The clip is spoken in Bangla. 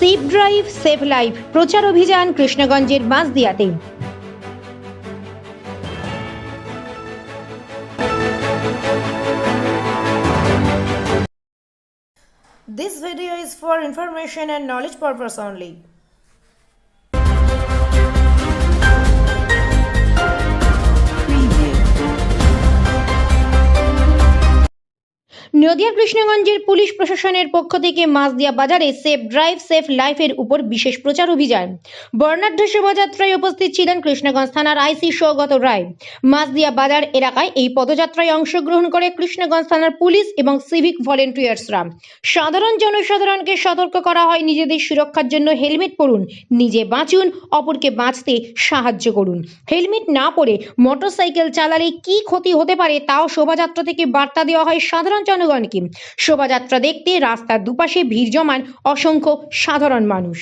সেফ ড্রাইভ সেভ লাইফ প্রচার অভিযান কৃষ্ণগঞ্জের মাঝদিয়াতে This video is for information and knowledge purpose only. Nadia কৃষ্ণগঞ্জের police প্রশাসনের পক্ষ থেকে মাছদিয়া বাজারে সেফ ড্রাইভ, সেফ লাইফের উপর বিশেষ প্রচার অভিযান। বর্ণাঢ্য শোভাযাত্রায় উপস্থিত ছিলেন কৃষ্ণগঞ্জ থানার আইসি সৌগত রায়। মাছদিয়া বাজার এলাকায় এই পদযাত্রায় অংশগ্রহণ করে কৃষ্ণগঞ্জ থানার পুলিশ এবং সিভিক ভলেন্টিয়ার্সরা। সাধারণ জনসাধারণকে সতর্ক করা হয় নিজেদের সুরক্ষার জন্য হেলমেট পরুন, নিজে বাঁচুন, অপরকে বাঁচতে সাহায্য করুন। হেলমেট না পরে মোটরসাইকেল চালালে কি ক্ষতি হতে পারে তাও শোভাযাত্রা থেকে বার্তা দেওয়া হয় সাধারণ জনগণকে। শোভাযাত্রা দেখতে রাস্তার দুপাশে ভিড় জমান অসংখ্য সাধারণ মানুষ।